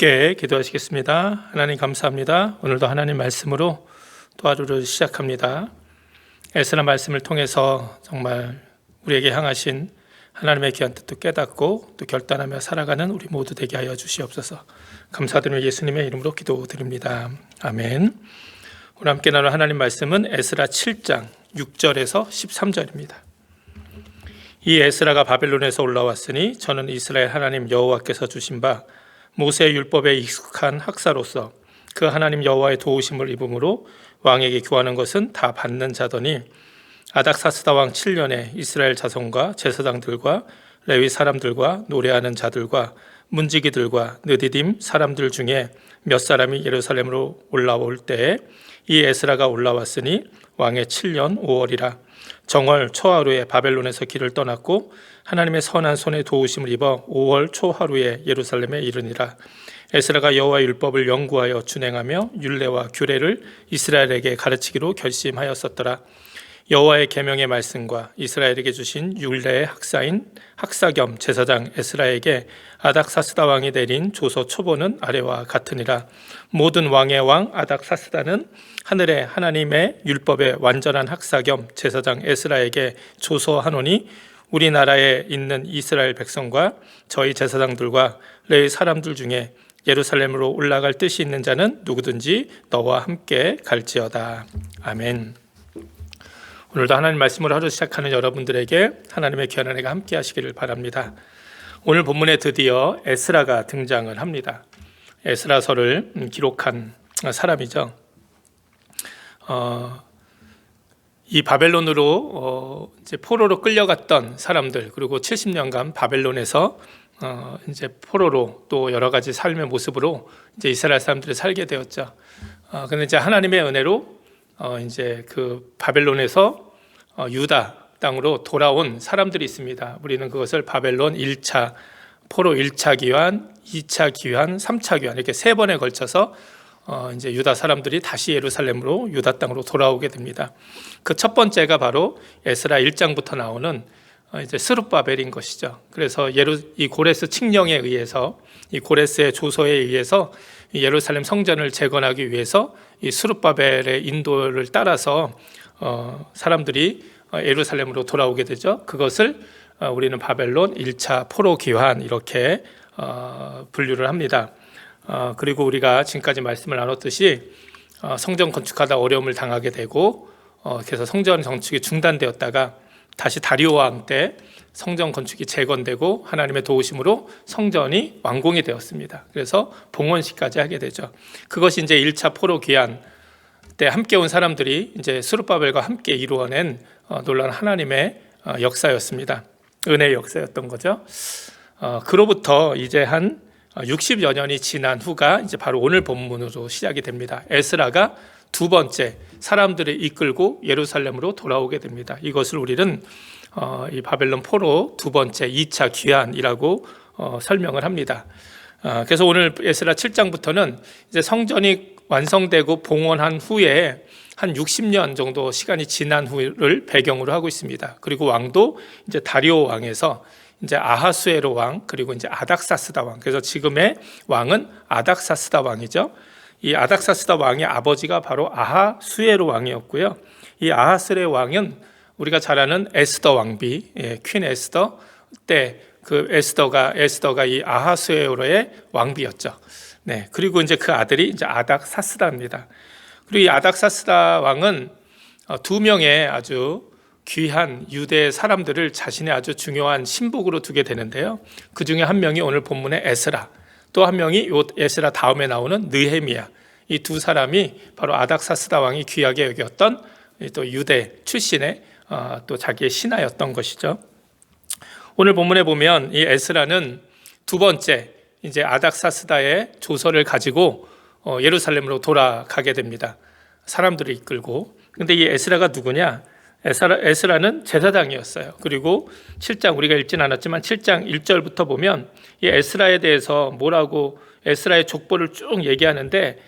함께 기도하시겠습니다. 하나님 감사합니다. 오늘도 하나님 말씀으로 또 하루를 시작합니다. 에스라 말씀을 통해서 정말 우리에게 향하신 하나님의 귀한 뜻도 깨닫고 또 결단하며 살아가는 우리 모두 되게 하여 주시옵소서. 감사드리며 예수님의 이름으로 기도드립니다. 아멘. 오늘 함께 나눌 하나님 말씀은 에스라 7장 6절에서 13절입니다. 이 에스라가 바벨론에서 올라왔으니 저는 이스라엘 하나님 여호와께서 주신 바 모세 율법에 익숙한 학사로서 그 하나님 여호와의 도우심을 입음으로 왕에게 교하는 것은 다 받는 자더니 아닥사스다 왕 7년에 이스라엘 자손과 제사장들과 레위 사람들과 노래하는 자들과 문지기들과 느디딤 사람들 중에 몇 사람이 예루살렘으로 올라올 때에 이 에스라가 올라왔으니 왕의 7년 5월이라. 정월 초하루에 바벨론에서 길을 떠났고 하나님의 선한 손에 도우심을 입어 5월 초하루에 예루살렘에 이르니라. 에스라가 여호와 율법을 연구하여 준행하며 율례와 규례를 이스라엘에게 가르치기로 결심하였었더라. 여호와의 계명의 말씀과 이스라엘에게 주신 율례의 학사인 학사 겸 제사장 에스라에게 아닥사스다 왕이 내린 조서 초보는 아래와 같으니라. 모든 왕의 왕 아닥사스다는 하늘의 하나님의 율법의 완전한 학사 겸 제사장 에스라에게 조서하노니 우리나라에 있는 이스라엘 백성과 저희 제사장들과 레위 사람들 중에 예루살렘으로 올라갈 뜻이 있는 자는 누구든지 너와 함께 갈지어다. 아멘. 오늘도 하나님 말씀을 하루 시작하는 여러분들에게 하나님의 귀한 은혜가 함께 하시기를 바랍니다. 오늘 본문에 드디어 에스라가 등장을 합니다. 에스라서를 기록한 사람이죠. 어, 이 바벨론으로 어, 이제 포로로 끌려갔던 사람들 그리고 70년간 바벨론에서 어, 이제 포로로 또 여러 가지 삶의 모습으로 이제 이스라엘 사람들이 살게 되었죠. 어, 근데 이제 하나님의 은혜로 어, 이제 그 바벨론에서 어, 유다 땅으로 돌아온 사람들이 있습니다. 우리는 그것을 바벨론 1차 포로 1차 기환, 2차 기환, 3차 기환 이렇게 세 번에 걸쳐서 어, 이제 유다 사람들이 다시 예루살렘으로 유다 땅으로 돌아오게 됩니다. 그 첫 번째가 바로 에스라 1장부터 나오는 어, 이제 스룹바벨인 것이죠. 그래서 예루 이 고레스 칙령에 의해서 이 고레스의 조서에 의해서 예루살렘 성전을 재건하기 위해서 이 스룹바벨의 인도를 따라서 어, 사람들이 어, 예루살렘으로 돌아오게 되죠. 그것을 어, 우리는 바벨론 1차 포로 기환 이렇게 어, 분류를 합니다. 어, 그리고 우리가 지금까지 말씀을 나눴듯이 어, 성전 건축하다 어려움을 당하게 되고 어, 그래서 성전 건축이 중단되었다가 다시 다리오 왕 때 성전 건축이 재건되고 하나님의 도우심으로 성전이 완공이 되었습니다. 그래서 봉헌식까지 하게 되죠. 그것이 이제 1차 포로 귀환 때 함께 온 사람들이 이제 수르바벨과 함께 이루어낸 어, 놀라운 하나님의 어, 역사였습니다. 은혜의 역사였던 거죠. 어, 그로부터 이제 한 60여 년이 지난 후가 이제 바로 오늘 본문으로 시작이 됩니다. 에스라가 두 번째 사람들을 이끌고 예루살렘으로 돌아오게 됩니다. 이것을 우리는 어, 이 바벨론 포로 두 번째 2차 귀환이라고 어, 설명을 합니다. 어, 그래서 오늘 에스라 7장부터는 이제 성전이 완성되고 봉헌한 후에 한 60년 정도 시간이 지난 후를 배경으로 하고 있습니다. 그리고 왕도 이제 다리오 왕에서 이제 아하수에로 왕 그리고 이제 아닥사스다 왕. 그래서 지금의 왕은 아닥사스다 왕이죠. 이 아닥사스다 왕의 아버지가 바로 아하수에로 왕이었고요. 이 아하스레 왕은 우리가 잘 아는 에스더 왕비, 예, 퀸 에스더 때 그 에스더가 에스더가 이 아하수에로의 왕비였죠. 네. 그리고 이제 그 아들이 이제 아닥사스다입니다. 그리고 이 아닥사스다 왕은 어, 두 명의 아주 귀한 유대 사람들을 자신의 아주 중요한 신복으로 두게 되는데요. 그 중에 한 명이 오늘 본문의 에스라, 또 한 명이 요 에스라 다음에 나오는 느헤미야. 이 두 사람이 바로 아닥사스다 왕이 귀하게 여겼던 또 유대 출신의 어, 또 자기의 신하였던 것이죠. 오늘 본문에 보면 이 에스라는 두 번째 이제 아닥사스다의 조서를 가지고 어, 예루살렘으로 돌아가게 됩니다. 사람들을 이끌고. 근데 이 에스라가 누구냐? 에스라, 에스라 는 제사장이었어요. 그리고 7장 우리가 읽진 않았지만 7장 1절부터 보면 이 에스라에 대해서 뭐라고 에스라의 족보를 쭉 얘기하는데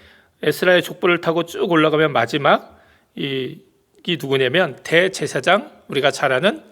에스라의 족보를 타고 쭉 올라가면 마지막 이, 이 누구냐면 대제사장 우리가 잘 아는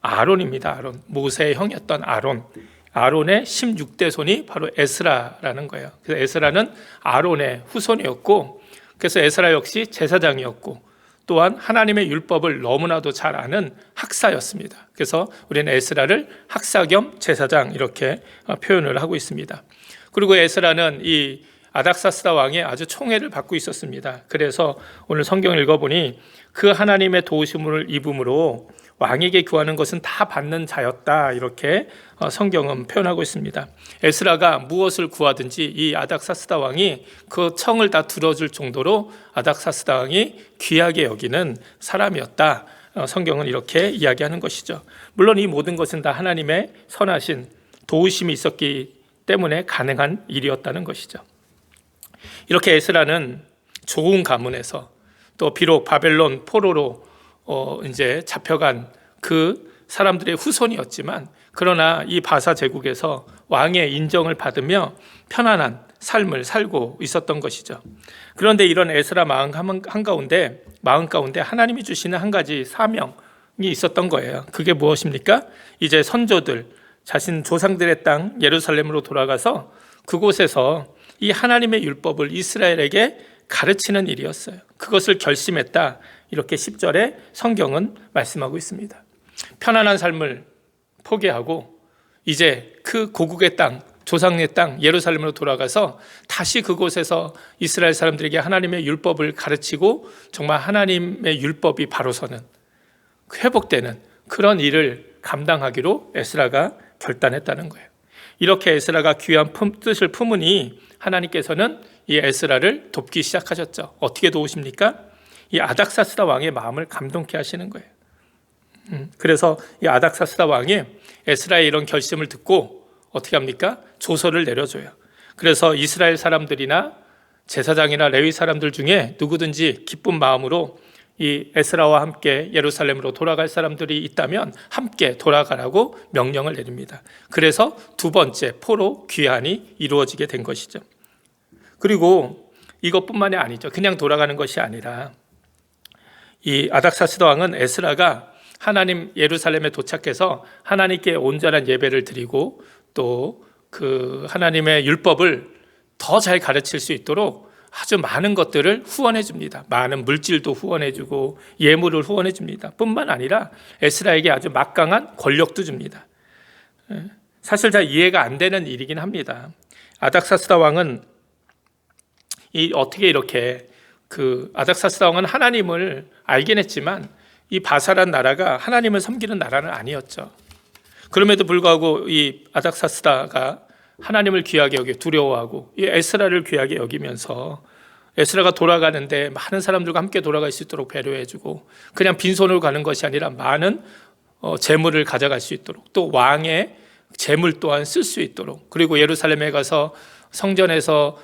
아론입니다. 아론 모세의 형이었던 아론. 아론의 16대 손이 바로 에스라라는 거예요. 그래서 에스라는 아론의 후손이었고 그래서 에스라 역시 제사장이었고 또한 하나님의 율법을 너무나도 잘 아는 학사였습니다. 그래서 우리는 에스라를 학사 겸 제사장 이렇게 어, 표현을 하고 있습니다. 그리고 에스라는 이 아닥사스다 왕의 아주 총애를 받고 있었습니다. 그래서 오늘 성경 읽어보니 그 하나님의 도우심을 입음으로 왕에게 구하는 것은 다 받는 자였다 이렇게 어, 성경은 표현하고 있습니다. 에스라가 무엇을 구하든지 이 아닥사스다 왕이 그 청을 다 들어줄 정도로 아닥사스다 왕이 귀하게 여기는 사람이었다. 어, 성경은 이렇게 이야기하는 것이죠. 물론 이 모든 것은 다 하나님의 선하신 도우심이 있었기 때문에 가능한 일이었다는 것이죠. 이렇게 에스라는 좋은 가문에서 또 비록 바벨론 포로로 어 이제 잡혀간 그 사람들의 후손이었지만 그러나 이 바사 제국에서 왕의 인정을 받으며 편안한 삶을 살고 있었던 것이죠. 그런데 이런 에스라 마음 한가운데 마음 가운데 하나님이 주시는 한 가지 사명이 있었던 거예요. 그게 무엇입니까? 이제 선조들 자신 조상들의 땅 예루살렘으로 돌아가서 그곳에서 이 하나님의 율법을 이스라엘에게 가르치는 일이었어요. 그것을 결심했다. 이렇게 10절에 성경은 말씀하고 있습니다. 편안한 삶을 포기하고 이제 그 고국의 땅, 조상의 땅 예루살렘으로 돌아가서 다시 그곳에서 이스라엘 사람들에게 하나님의 율법을 가르치고 정말 하나님의 율법이 바로 서는 회복되는 그런 일을 감당하기로 에스라가 결단했다는 거예요. 이렇게 에스라가 귀한 뜻을 품으니 하나님께서는 이 에스라를 돕기 시작하셨죠. 어떻게 도우십니까? 이 아닥사스다 왕의 마음을 감동케 하시는 거예요. 음, 그래서 이 아닥사스다 왕이 에스라의 이런 결심을 듣고 어떻게 합니까? 조서를 내려줘요. 그래서 이스라엘 사람들이나 제사장이나 레위 사람들 중에 누구든지 기쁜 마음으로 이 에스라와 함께 예루살렘으로 돌아갈 사람들이 있다면 함께 돌아가라고 명령을 내립니다. 그래서 두 번째 포로 귀환이 이루어지게 된 것이죠. 그리고 이것뿐만이 아니죠. 그냥 돌아가는 것이 아니라 이 아닥사스다 왕은 에스라가 하나님 예루살렘에 도착해서 하나님께 온전한 예배를 드리고 또 그 하나님의 율법을 더 잘 가르칠 수 있도록 아주 많은 것들을 후원해 줍니다. 많은 물질도 후원해 주고 예물을 후원해 줍니다. 뿐만 아니라 에스라에게 아주 막강한 권력도 줍니다. 예. 사실 잘 이해가 안 되는 일이긴 합니다. 아닥사스다 왕은 이 어떻게 이렇게 그 아닥사스다 왕은 하나님을 알긴 했지만 이 바사란 나라가 하나님을 섬기는 나라는 아니었죠. 그럼에도 불구하고 이 아닥사스다가 하나님을 귀하게 여기 두려워하고 이 에스라를 귀하게 여기면서 에스라가 돌아가는데 많은 사람들과 함께 돌아갈 수 있도록 배려해주고 그냥 빈손으로 가는 것이 아니라 많은 어, 재물을 가져갈 수 있도록 또 왕의 재물 또한 쓸 수 있도록 그리고 예루살렘에 가서 성전에서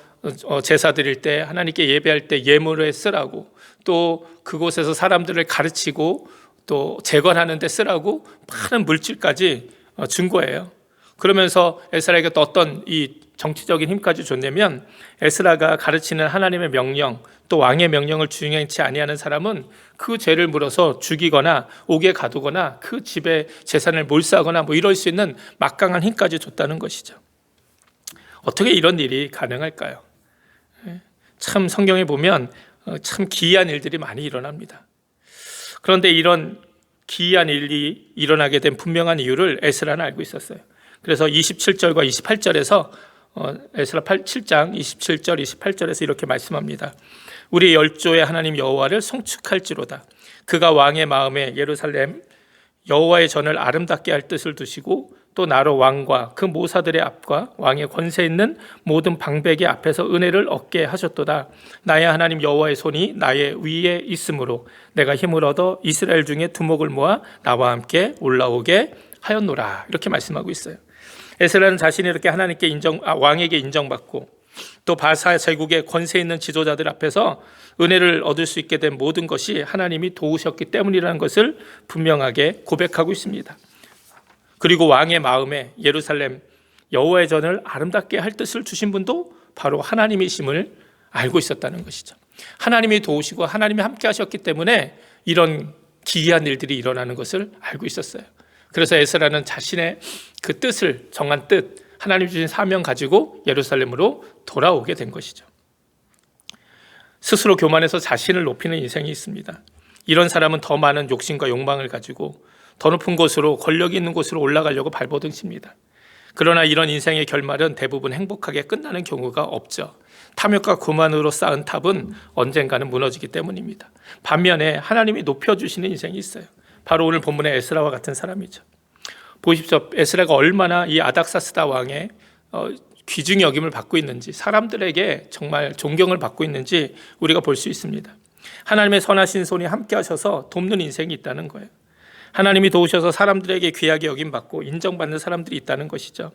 어, 제사 드릴 때 하나님께 예배할 때 예물을 쓰라고 또 그곳에서 사람들을 가르치고 또 재건하는 데 쓰라고 많은 물질까지 어, 준 거예요. 그러면서 에스라에게 또 어떤 이 정치적인 힘까지 줬냐면 에스라가 가르치는 하나님의 명령 또 왕의 명령을 준행치 아니하는 사람은 그 죄를 물어서 죽이거나 옥에 가두거나 그 집에 재산을 몰수하거나 뭐 이럴 수 있는 막강한 힘까지 줬다는 것이죠. 어떻게 이런 일이 가능할까요? 예, 참 성경에 보면 어, 참 기이한 일들이 많이 일어납니다. 그런데 이런 기이한 일이 일어나게 된 분명한 이유를 에스라는 알고 있었어요. 그래서 27절과 28절에서 어, 에스라 8, 7장 27절 28절에서 이렇게 말씀합니다. 우리 열조의 하나님 여호와를 송축할지로다. 그가 왕의 마음에 예루살렘 여호와의 전을 아름답게 할 뜻을 두시고 또 나로 왕과 그 모사들의 앞과 왕의 권세 있는 모든 방백의 앞에서 은혜를 얻게 하셨도다. 나의 하나님 여호와의 손이 나의 위에 있으므로 내가 힘을 얻어 이스라엘 중에 두목을 모아 나와 함께 올라오게 하였노라. 이렇게 말씀하고 있어요. 에스라는 자신이 이렇게 하나님께 인정 아, 왕에게 인정받고 또 바사 제국의 권세 있는 지도자들 앞에서 은혜를 얻을 수 있게 된 모든 것이 하나님이 도우셨기 때문이라는 것을 분명하게 고백하고 있습니다. 그리고 왕의 마음에 예루살렘 여호와의 전을 아름답게 할 뜻을 주신 분도 바로 하나님이심을 알고 있었다는 것이죠. 하나님이 도우시고 하나님이 함께 하셨기 때문에 이런 기이한 일들이 일어나는 것을 알고 있었어요. 그래서 에스라는 자신의 그 뜻을 정한 뜻, 하나님 주신 사명 가지고 예루살렘으로 돌아오게 된 것이죠. 스스로 교만해서 자신을 높이는 인생이 있습니다. 이런 사람은 더 많은 욕심과 욕망을 가지고 더 높은 곳으로 권력이 있는 곳으로 올라가려고 발버둥 칩니다. 그러나 이런 인생의 결말은 대부분 행복하게 끝나는 경우가 없죠. 탐욕과 교만으로 쌓은 탑은 언젠가는 무너지기 때문입니다. 반면에 하나님이 높여주시는 인생이 있어요. 바로 오늘 본문의 에스라와 같은 사람이죠. 보십시오. 에스라가 얼마나 이 아닥사스다 왕의 어, 귀중히 여김을 받고 있는지 사람들에게 정말 존경을 받고 있는지 우리가 볼 수 있습니다. 하나님의 선하신 손이 함께 하셔서 돕는 인생이 있다는 거예요. 하나님이 도우셔서 사람들에게 귀하게 여김 받고 인정받는 사람들이 있다는 것이죠.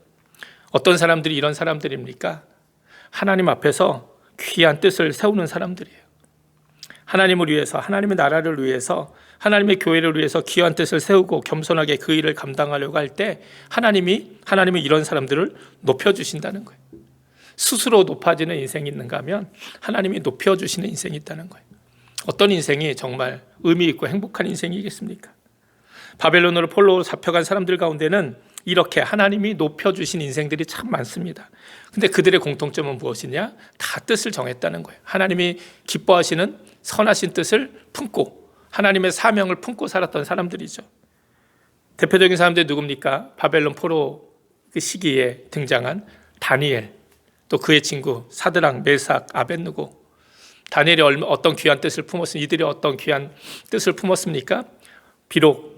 어떤 사람들이 이런 사람들입니까? 하나님 앞에서 귀한 뜻을 세우는 사람들이에요. 하나님을 위해서 하나님의 나라를 위해서 하나님의 교회를 위해서 귀한 뜻을 세우고 겸손하게 그 일을 감당하려고 할 때 하나님이 하나님이 이런 사람들을 높여 주신다는 거예요. 스스로 높아지는 인생이 있는가 하면 하나님이 높여 주시는 인생이 있다는 거예요. 어떤 인생이 정말 의미 있고 행복한 인생이겠습니까? 바벨론으로 폴로로 잡혀간 사람들 가운데는 이렇게 하나님이 높여주신 인생들이 참 많습니다. 근데 그들의 공통점은 무엇이냐? 다 뜻을 정했다는 거예요. 하나님이 기뻐하시는 선하신 뜻을 품고 하나님의 사명을 품고 살았던 사람들이죠. 대표적인 사람들이 누굽니까? 바벨론 포로 그 시기에 등장한 다니엘, 또 그의 친구 사드랑, 메삭, 아벤누고. 다니엘이 어떤 귀한 뜻을 품었습니까? 이들이 어떤 귀한 뜻을 품었습니까? 비록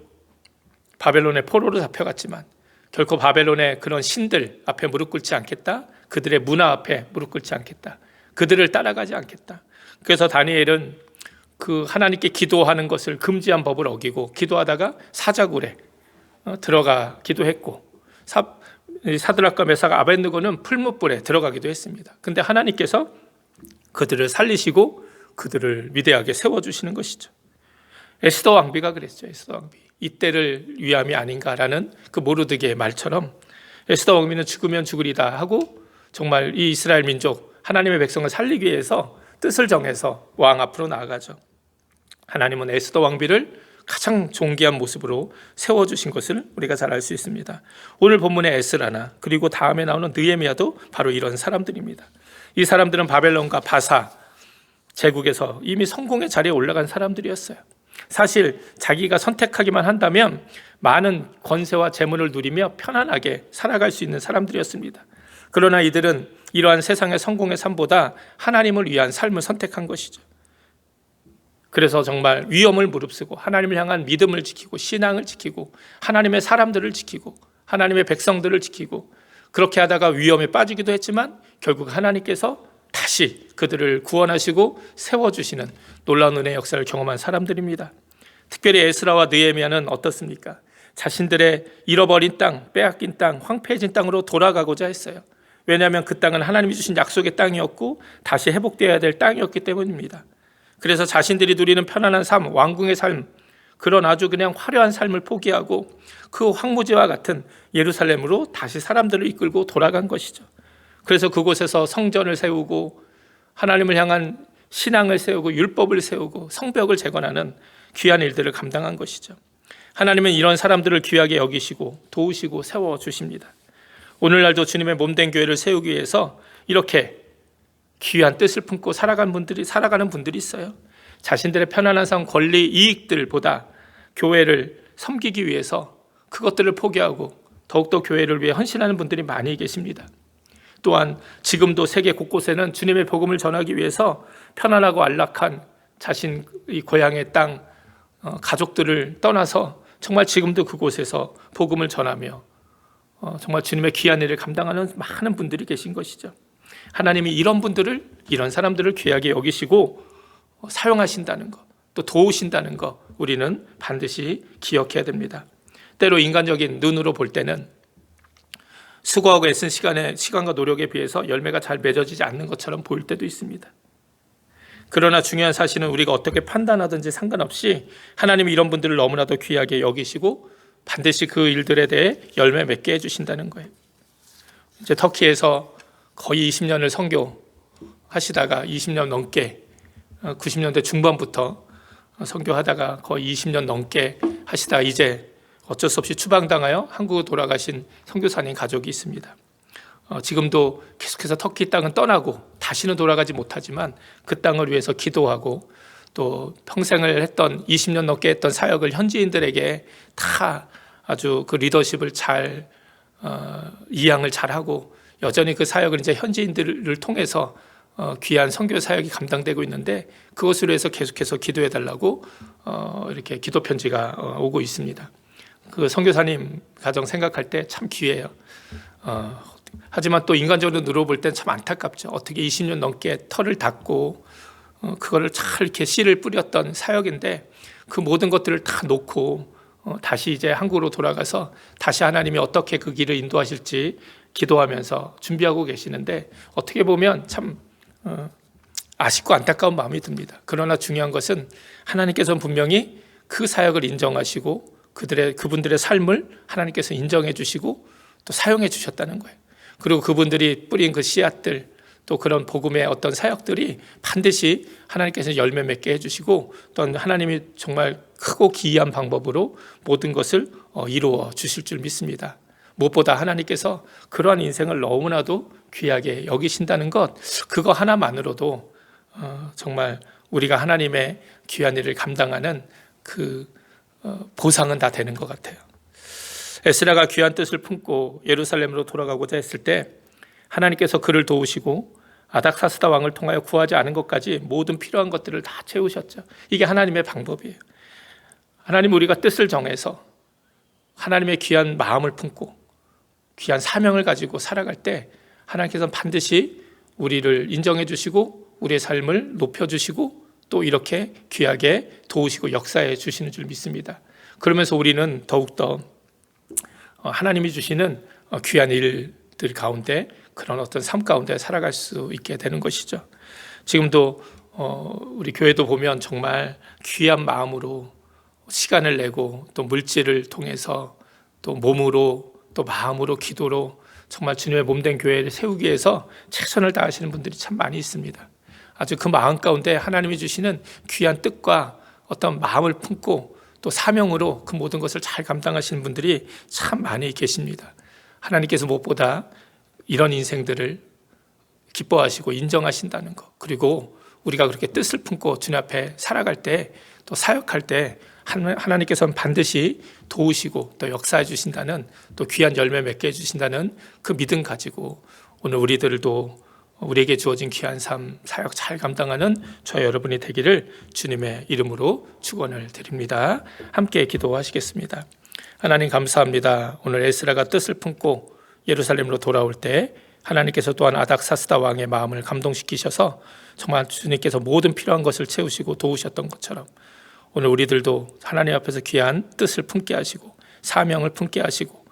바벨론의 포로로 잡혀갔지만 결코 바벨론의 그런 신들 앞에 무릎 꿇지 않겠다. 그들의 문화 앞에 무릎 꿇지 않겠다. 그들을 따라가지 않겠다. 그래서 다니엘은 그 하나님께 기도하는 것을 금지한 법을 어기고 기도하다가 사자굴에 어, 들어가 기도했고 사, 사드락과 메사가 아벤느고는 풀무불에 들어가기도 했습니다. 근데 하나님께서 그들을 살리시고 그들을 위대하게 세워 주시는 것이죠. 에스더 왕비가 그랬죠. 에스더 왕비. 이때를 위함이 아닌가라는 그 모르드게의 말처럼 에스더 왕비는 죽으면 죽으리다 하고 정말 이 이스라엘 민족 하나님의 백성을 살리기 위해서 뜻을 정해서 왕 앞으로 나아가죠. 하나님은 에스더 왕비를 가장 존귀한 모습으로 세워주신 것을 우리가 잘 알 수 있습니다. 오늘 본문의 에스라나 그리고 다음에 나오는 느에미아도 바로 이런 사람들입니다. 이 사람들은 바벨론과 바사 제국에서 이미 성공의 자리에 올라간 사람들이었어요. 사실 자기가 선택하기만 한다면 많은 권세와 재물을 누리며 편안하게 살아갈 수 있는 사람들이었습니다. 그러나 이들은 이러한 세상의 성공의 삶보다 하나님을 위한 삶을 선택한 것이죠. 그래서 정말 위험을 무릅쓰고 하나님을 향한 믿음을 지키고 신앙을 지키고 하나님의 사람들을 지키고 하나님의 백성들을 지키고 그렇게 하다가 위험에 빠지기도 했지만 결국 하나님께서 다시 그들을 구원하시고 세워주시는 놀라운 은혜 역사를 경험한 사람들입니다. 특별히 에스라와 느헤미야는 어떻습니까? 자신들의 잃어버린 땅, 빼앗긴 땅, 황폐해진 땅으로 돌아가고자 했어요. 왜냐하면 그 땅은 하나님이 주신 약속의 땅이었고 다시 회복되어야 될 땅이었기 때문입니다. 그래서 자신들이 누리는 편안한 삶, 왕궁의 삶, 그런 아주 그냥 화려한 삶을 포기하고 그 황무지와 같은 예루살렘으로 다시 사람들을 이끌고 돌아간 것이죠. 그래서 그곳에서 성전을 세우고 하나님을 향한 신앙을 세우고 율법을 세우고 성벽을 재건하는 귀한 일들을 감당한 것이죠. 하나님은 이런 사람들을 귀하게 여기시고 도우시고 세워 주십니다. 오늘날도 주님의 몸된 교회를 세우기 위해서 이렇게 귀한 뜻을 품고 살아가는 분들이 살아가는 분들이 있어요. 자신들의 편안한 삶, 권리, 이익들보다 교회를 섬기기 위해서 그것들을 포기하고 더욱더 교회를 위해 헌신하는 분들이 많이 계십니다. 또한 지금도 세계 곳곳에는 주님의 복음을 전하기 위해서 편안하고 안락한 자신 이 고향의 땅 어, 가족들을 떠나서 정말 지금도 그곳에서 복음을 전하며 어, 정말 주님의 귀한 일을 감당하는 많은 분들이 계신 것이죠. 하나님이 이런 분들을 이런 사람들을 귀하게 여기시고 어, 사용하신다는 것, 또 도우신다는 것 우리는 반드시 기억해야 됩니다. 때로 인간적인 눈으로 볼 때는 수고하고 애쓴 시간에 시간과 노력에 비해서 열매가 잘 맺어지지 않는 것처럼 보일 때도 있습니다. 그러나 중요한 사실은 우리가 어떻게 판단하든지 상관없이 하나님이 이런 분들을 너무나도 귀하게 여기시고 반드시 그 일들에 대해 열매 맺게 해주신다는 거예요. 이제 터키에서 거의 20년을 선교 하시다가 20년 넘게 90년대 어, 중반부터 선교하다가 거의 20년 넘게 하시다 이제 어쩔 수 없이 추방당하여 한국으로 돌아가신 선교사님 가족이 있습니다. 어, 지금도 계속해서 터키 땅은 떠나고 다시는 돌아가지 못하지만 그 땅을 위해서 기도하고 또 평생을 했던 20년 넘게 했던 사역을 현지인들에게 다 아주 그 리더십을 잘 어, 이양을 잘하고 여전히 그 사역을 이제 현지인들을 통해서 어, 귀한 선교 사역이 감당되고 있는데 그것으로 해서 계속해서 기도해 달라고 어, 이렇게 기도 편지가 어, 오고 있습니다. 그 선교사님 가정 생각할 때 참 귀해요. 어, 하지만 또 인간적으로 누려볼 땐 참 안타깝죠. 어떻게 20년 넘게 털을 닦고 어, 그거를 잘 이렇게 씨를 뿌렸던 사역인데 그 모든 것들을 다 놓고 어, 다시 이제 한국으로 돌아가서 다시 하나님이 어떻게 그 길을 인도하실지 기도하면서 준비하고 계시는데 어떻게 보면 참 어, 아쉽고 안타까운 마음이 듭니다. 그러나 중요한 것은 하나님께서는 분명히 그 사역을 인정하시고 그들의 그분들의 삶을 하나님께서 인정해 주시고 또 사용해 주셨다는 거예요. 그리고 그분들이 뿌린 그 씨앗들 또 그런 복음의 어떤 사역들이 반드시 하나님께서 열매 맺게 해주시고 또 하나님이 정말 크고 기이한 방법으로 모든 것을 어, 이루어 주실 줄 믿습니다. 무엇보다 하나님께서 그러한 인생을 너무나도 귀하게 여기신다는 것 그거 하나만으로도 어, 정말 우리가 하나님의 귀한 일을 감당하는 그 어, 보상은 다 되는 것 같아요. 에스라가 귀한 뜻을 품고 예루살렘으로 돌아가고자 했을 때 하나님께서 그를 도우시고 아닥사스다 왕을 통하여 구하지 않은 것까지 모든 필요한 것들을 다 채우셨죠. 이게 하나님의 방법이에요. 하나님 우리가 뜻을 정해서 하나님의 귀한 마음을 품고 귀한 사명을 가지고 살아갈 때 하나님께서는 반드시 우리를 인정해 주시고 우리의 삶을 높여 주시고 또 이렇게 귀하게 도우시고 역사해 주시는 줄 믿습니다. 그러면서 우리는 더욱더 어, 하나님이 주시는 어, 귀한 일들 가운데 그런 어떤 삶 가운데 살아갈 수 있게 되는 것이죠. 지금도 어, 우리 교회도 보면 정말 귀한 마음으로 시간을 내고 또 물질을 통해서 또 몸으로 또 마음으로 기도로 정말 주님의 몸된 교회를 세우기 위해서 최선을 다하시는 분들이 참 많이 있습니다. 아주 그 마음 가운데 하나님이 주시는 귀한 뜻과 어떤 마음을 품고 또 사명으로 그 모든 것을 잘 감당하시는 분들이 참 많이 계십니다. 하나님께서 무엇보다 이런 인생들을 기뻐하시고 인정하신다는 것. 그리고 우리가 그렇게 뜻을 품고 주님 앞에 살아갈 때 또 사역할 때 하나님께서는 반드시 도우시고 또 역사해 주신다는 또 귀한 열매 맺게 해 주신다는 그 믿음 가지고 오늘 우리들도 우리에게 주어진 귀한 삶 사역 잘 감당하는 저 여러분이 되기를 주님의 이름으로 축원을 드립니다. 함께 기도하시겠습니다. 하나님 감사합니다. 오늘 에스라가 뜻을 품고 예루살렘으로 돌아올 때 하나님께서 또한 아닥사스다 왕의 마음을 감동시키셔서 정말 주님께서 모든 필요한 것을 채우시고 도우셨던 것처럼 오늘 우리들도 하나님 앞에서 귀한 뜻을 품게 하시고 사명을 품게 하시고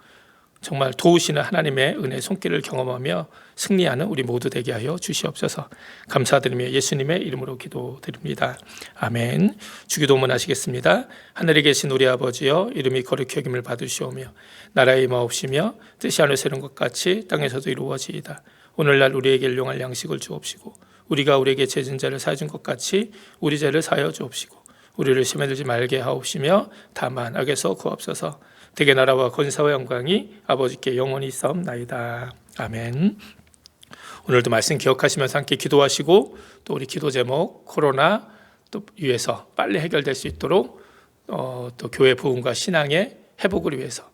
정말 도우시는 하나님의 은혜 손길을 경험하며 승리하는 우리 모두 되게 하여 주시옵소서. 감사드리며 예수님의 이름으로 기도드립니다. 아멘. 주기도문 하시겠습니다. 하늘에 계신 우리 아버지여 이름이 거룩히 여김을 받으시오며 나라의 마옵시며 뜻이 하늘에서 이룬 것 같이 땅에서도 이루어지이다. 오늘날 우리에게 일용할 양식을 주옵시고 우리가 우리에게 죄진 자를 사준 것 같이 우리 죄를 사여 주옵시고 우리를 심에 들지 말게 하옵시며 다만 악에서 구옵소서. 대개 나라와 권사와 영광이 아버지께 영원히 있사옵나이다. 아멘. 오늘도 말씀 기억하시면서 함께 기도하시고 또 우리 기도 제목 코로나 또 위해서 빨리 해결될 수 있도록 어, 또 교회 부흥과 신앙의 회복을 위해서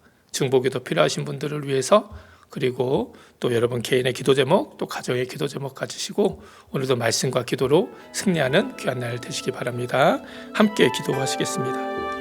더 필요하신 분들을 위해서 그리고 또 여러분 개인의 기도 제목 또 가정의 기도 제목 가지시고 오늘도 말씀과 기도로 승리하는 귀한 날 되시기 바랍니다. 함께 기도하시겠습니다.